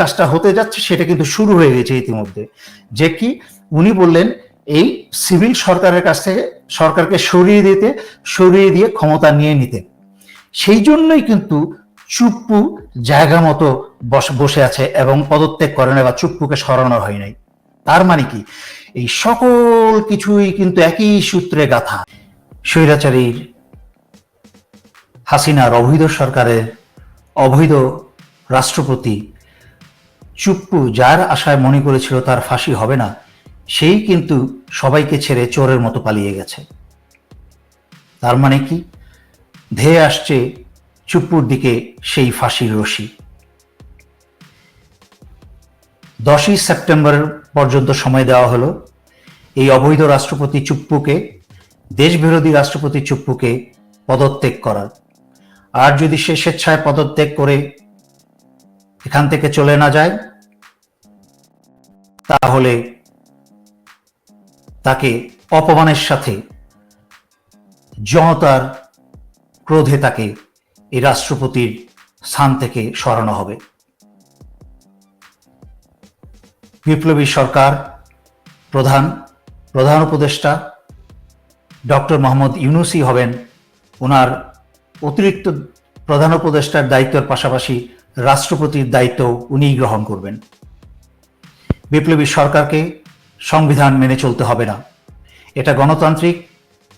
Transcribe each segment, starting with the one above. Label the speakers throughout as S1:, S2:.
S1: কাজটা হতে যাচ্ছে, সেটা কিন্তু শুরু হয়ে গেছে ইতিমধ্যে। যে কি, উনি বললেন, এই সিভিল সরকারের কাছ থেকে সরকারকে সরিয়ে দিতে, সরিয়ে দিয়ে ক্ষমতা নিয়ে নিতে। সেই জন্যই কিন্তু চুপ্পু জায়গা মতো বসে আছে এবং পদত্যাগ করে না বা চুপ্পুকে সরানো হয় নাই। তার মানে কি, এই সকল কিছুই কিন্তু একই সূত্রে গাথা। স্বৈরাচারীর, হাসিনার অবৈধ সরকারের অবৈধ রাষ্ট্রপতি চুপ্পু যার আশায় মনে করেছিল তার ফাঁসি হবে না, সেই কিন্তু সবাইকে ছেড়ে চোরের মতো পালিয়ে গেছে। তার মানে কি? ধেয়ে আসছে চুপ্পুর দিকে সেই ফাঁসির রশি। দশই সেপ্টেম্বর পর্যন্ত সময় দেওয়া হলো। এই অবৈধ রাষ্ট্রপতি চুপ্পুকে, দেশবিরোধী রাষ্ট্রপতি চুপ্পুকে পদত্যাগ করার আর যদি সে স্বেচ্ছায় পদত্যাগ করে এখান থেকে চলে না যায় তাহলে তাকে অপমানের সাথে জনতার ক্রোধে তাকে এই রাষ্ট্রপতির স্থান থেকে সরানো হবে। বিপ্লবী সরকার প্রধান প্রধান উপদেষ্টা ডক্টর মোহাম্মদ ইউনুসি হবেন। ওনার অতিরিক্ত প্রধান উপদেষ্টার দায়িত্বের পাশাপাশি রাষ্ট্রপতির দায়িত্ব উনিই গ্রহণ করবেন। বিপ্লবী সরকারকে সংবিধান মেনে চলতে হবে না। এটা গণতান্ত্রিক,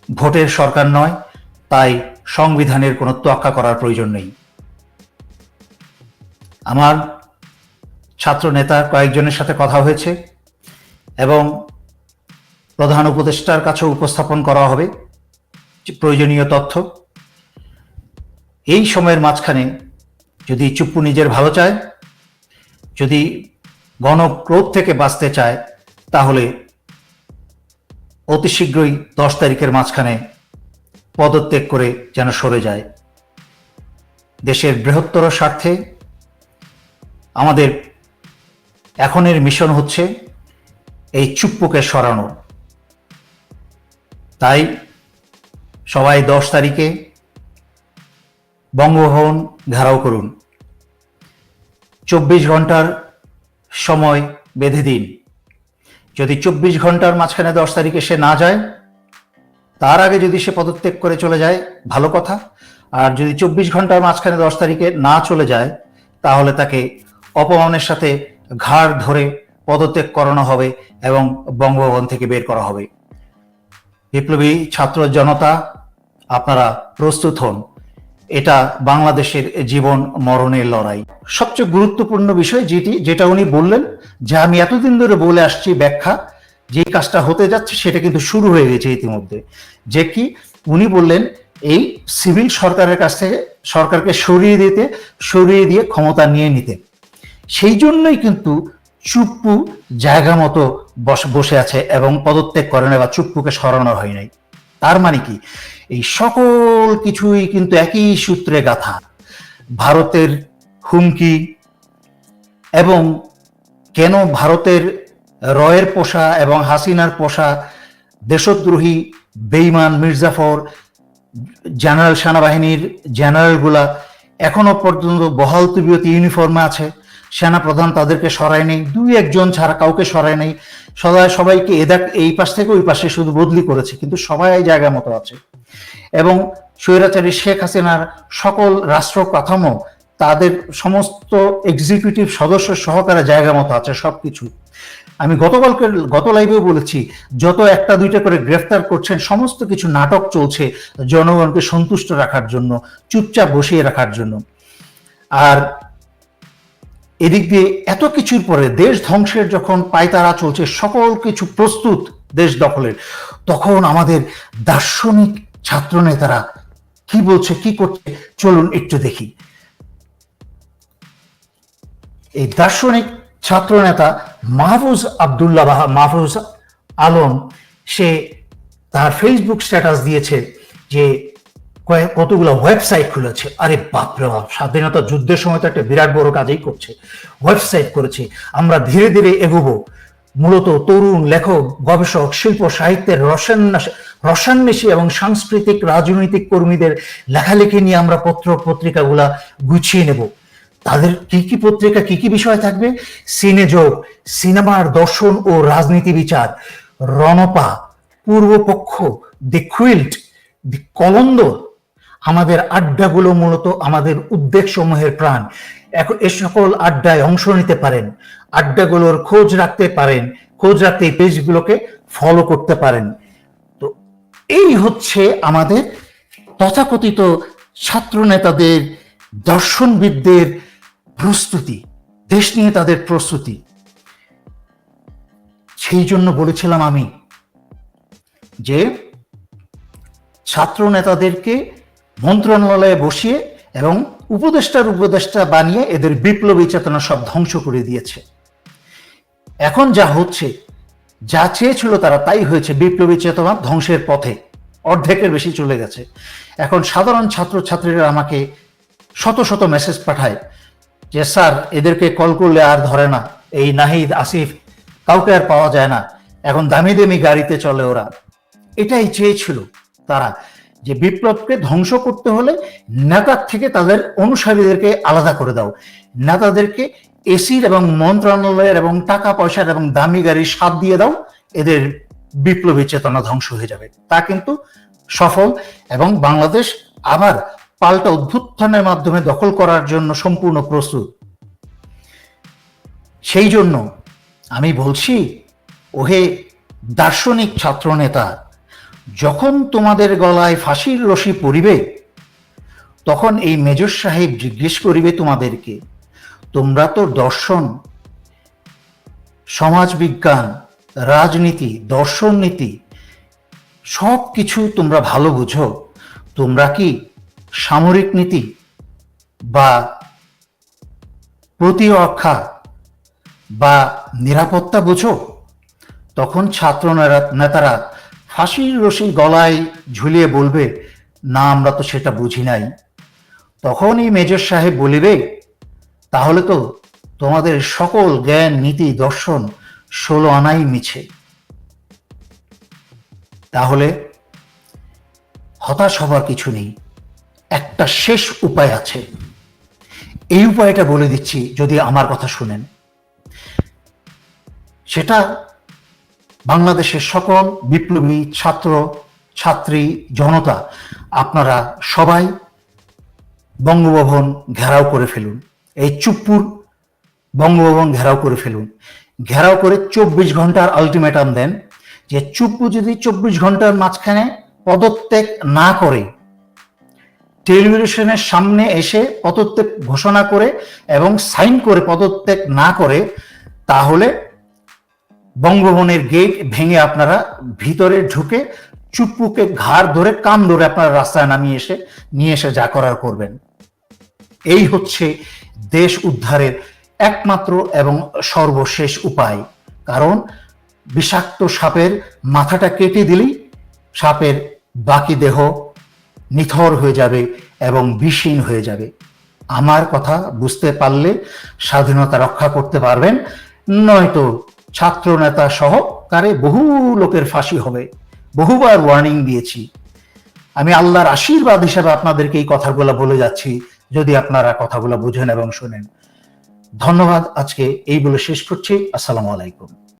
S1: ভোটের সরকার নয়, তাই সংবিধানের কোনো তোয়াক্কা করার প্রয়োজন নেই। আমার ছাত্র নেতা কয়েকজনের সাথে কথা হয়েছে এবং প্রধান উপদেষ্টার কাছেও উপস্থাপন করা হবে প্রয়োজনীয় তথ্য। এই সময়ের মাঝখানে যদি চুপ্পু নিজের ভালো চায়, যদি গণক্রোধ থেকে বাঁচতে চায়, তাহলে অতি শীঘ্রই দশ তারিখের মাঝখানে পদত্যাগ করে যেন সরে যায়। দেশের বৃহত্তর স্বার্থে আমাদের এখনের মিশন হচ্ছে এই চুপ্পুকে সরানো। তাই সবাই দশ তারিখে বঙ্গভবন ঘেরাও করুন। চব্বিশ ঘণ্টার সময় বেঁধে দিন। যদি চব্বিশ ঘণ্টার মাঝখানে দশ তারিখে সে না যায়, তার আগে যদি সে পদত্যাগ করে চলে যায়, ভালো কথা। আর যদি চব্বিশ ঘণ্টার মাঝখানে দশ তারিখে না চলে যায়, তাহলে তাকে অপমানের সাথে ঘাড় ধরে পদত্যাগ করানো হবে এবং বঙ্গভবন থেকে বের করা হবে। বিপ্লবী ছাত্র জনতা, আপনারা প্রস্তুত হন। এটা বাংলাদেশের জীবন মরণের লড়াই। সবচেয়ে গুরুত্বপূর্ণ বিষয় যেটি, যেটা উনি বললেন যে আমি এতদিন ধরে বলে আসছি ব্যাখ্যা যে কাজটা হতে যাচ্ছে সেটা কিন্তু শুরু হয়ে গেছে ইতিমধ্যে। যে কি, উনি বললেন, এই সিভিল সরকারের কাছ থেকে সরকারকে সরিয়ে দিতে, সরিয়ে দিয়ে ক্ষমতা নিয়ে নিতে। সেই জন্যই কিন্তু চুপ্পু জায়গা মতো বস- আছে এবং পদত্যাগ করে না বা চুপ্পুকে সরানো হয় নাই। তার মানে কি? এই সকল কিছুই কিন্তু একই সূত্রে গাথা। ভারতের হুমকি এবং কেন ভারতের রয়ের পোষা এবং হাসিনার পোষা দেশদ্রোহী বেইমান মির্জাফর জেনারেল সেনাবাহিনীর জেনারেলগুলা এখনও পর্যন্ত বহাল তবিয়ত ইউনিফর্মে আছে। সেনা প্রধান তাদেরকে সরায় নেই, দুই একজন ছাড়া কাউকে সরায় নেই। সদায় সবাইকে এদাক এই পাশ থেকে ওই পাশে শুধু বদলি করেছে, কিন্তু সবাই জায়গা মতো আছে। এবং স্বৈরাচারী শেখ হাসিনার সকল রাষ্ট্র কাঠামো, তাদের সমস্ত এক্সিকিউটিভ সদস্য সহকারে জায়গা মতো আছে সব কিছু আমি গতকালকে, গত লাইভেও বলেছি, যত একটা দুইটা করে গ্রেফতার করছেন, সমস্ত কিছু নাটক চলছে জনগণকে সন্তুষ্ট রাখার জন্য, চুপচাপ বসিয়ে রাখার জন্য। আর এদিক দিয়ে এত কিছুর পরে দেশ ধ্বংসের যখন পায়তারা চলছে, সকল কিছু প্রস্তুত দেশ দখলের। তখন আমাদের দার্শনিক ছাত্র নেতারা কি বলছে, কি করছে, চলুন একটু দেখি। এই দার্শনিক ছাত্র নেতা মাহফুজ আবদুল্লাহ মাহফুজ আলম, সে তার ফেসবুক স্ট্যাটাস দিয়েছে যে কয়েক কতগুলো ওয়েবসাইট খুলেছে। আরে বাপরে বাপ, স্বাধীনতা যুদ্ধের সময় তো একটা বিরাট বড় কাজই করছে। ওয়েবসাইট করেছে। আমরা ধীরে ধীরে এগোবো। মূলত তরুণ লেখক, গবেষক, শিল্প, সাহিত্যের রসান্নাস রসান্বেষী এবং সাংস্কৃতিক, রাজনৈতিক কর্মীদের লেখালেখি নিয়ে আমরা পত্র পত্রিকাগুলা গুছিয়ে নেব। তাদের কি কি পত্রিকা, কি কি বিষয় থাকবে? সিনেযোগ সিনেমার দর্শন ও রাজনীতি বিচার, রণপা, পূর্বপক্ষ দি কুইল্ট দি কলন্দ আমাদের আড্ডাগুলো মূলত আমাদের উদ্বেগ সমূহের প্রাণ। এখন এ সকল আড্ডায় অংশ নিতে পারেন, আড্ডাগুলোর খোঁজ রাখতে পারেন, খোঁজ রাখতে এই পেজগুলোকে ফলো করতে পারেন। তো এই হচ্ছে আমাদের তথাকথিত ছাত্র নেতাদের দর্শনবিদদের প্রস্তুতি, দেশ নিয়ে তাদের প্রস্তুতি। সেই জন্য বলেছিলাম আমি যে ছাত্র নেতাদেরকে মন্ত্রণালয়ে বসিয়ে এবং উপদেষ্টার উপদেষ্টা বানিয়ে এদের বিপ্লবী চেতনা সব ধ্বংস করে দিয়েছে। এখন যা হচ্ছে, যা চেয়েছিল তারা তাই হয়েছে, বিপ্লবী চেতনা ধ্বংসের পথে অর্ধেকের বেশি চলে গেছে। এখন সাধারণ ছাত্রছাত্রীরা আমাকে শত শত মেসেজ পাঠায় যে, স্যার, এদেরকে কল করলে আর ধরে না। এই নাহিদ, আসিফ, কাউকে আর পাওয়া যায় না। এখন দামি দামি গাড়িতে চলে ওরা। এটাই চেয়েছিল তারা। যে বিপ্লবকে ধ্বংস করতে হলে নেতার থেকে তাদের অনুসারীদেরকে আলাদা করে দাও। নেতাদেরকে এসির এবং মন্ত্রণালয়ের এবং টাকা পয়সার এবং দামি গাড়ির স্বাদ দিয়ে দাও, এদের বিপ্লবী চেতনা ধ্বংস হয়ে যাবে। তা কিন্তু সফল এবং বাংলাদেশ আবার পাল্টা অভ্যুত্থানের মাধ্যমে দখল করার জন্য সম্পূর্ণ প্রস্তুত। সেই জন্য আমি বলছি, ওহে দার্শনিক ছাত্র নেতা যখন তোমাদের গলায় ফাঁসির রশি পড়িবে, তখন এই মেজর সাহেব জিজ্ঞেস করিবে তোমাদেরকে, তোমরা তো দর্শন, সমাজবিজ্ঞান, রাজনীতি, দর্শন নীতি সব কিছু তোমরা ভালো বুঝো, তোমরা কি সামরিক নীতি বা প্রতিরক্ষা বা নিরাপত্তা বুঝো? তখন ছাত্র নেতারা ফাঁসির রশি গলায় ঝুলিয়ে বলবে, না, আমরা তো সেটা বুঝি নাই। তখন এই মেজর সাহেব বলিবে, তাহলে তো তোমাদের সকল জ্ঞান, নীতি, দর্শন ষোলো আনাই মিছে। তাহলে হতাশ হবার কিছু নেই। একটা শেষ উপায় আছে। এই উপায়টা বলে দিচ্ছি, যদি আমার কথা শুনেন। সেটা বাংলাদেশের সকল বিপ্লবী ছাত্র, ছাত্রী, জনতা, আপনারা সবাই বঙ্গভবন ঘেরাও করে ফেলুন। এই চুপ্পুর বঙ্গভবন ঘেরাও করে ফেলুন। ঘেরাও করে চব্বিশ ঘণ্টার আলটিমেটাম দেন যে চুপ্পু যদি চব্বিশ ঘণ্টার মাঝখানে পদত্যাগ না করে, টেলিভিশনের সামনে এসে পদত্যাগ ঘোষণা করে এবং সাইন করে পদত্যাগ না করে, তাহলে বঙ্গভবনের গেট ভেঙে আপনারা ভিতরে ঢুকে চুপ্পুকে ঘাড় ধরে কান ধরে আপনারা রাস্তায় নামিয়ে এসে, নিয়ে এসে যা করার করবেন। এই হচ্ছে দেশ উদ্ধারের একমাত্র এবং সর্বশেষ উপায়। কারণ বিষাক্ত সাপের মাথাটা কেটে দিলেই সাপের বাকি দেহ নিথর হয়ে যাবে এবং বিষহীন হয়ে যাবে। আমার কথা বুঝতে পারলে স্বাধীনতা রক্ষা করতে পারবেন, নয়তো ছাত্র নেতা সহ তারে বহু লোকের ফাঁসি হবে। বহুবার ওয়ার্নিং দিয়েছি। আমি আল্লাহর আশীর্বাদ হিসাবে আপনাদেরকে এই কথাগুলো বলে যাচ্ছি, যদি আপনারা কথাগুলো বুঝেন এবং শোনেন। ধন্যবাদ আজকে, এই বলে শেষ করছি। আসসালামু আলাইকুম।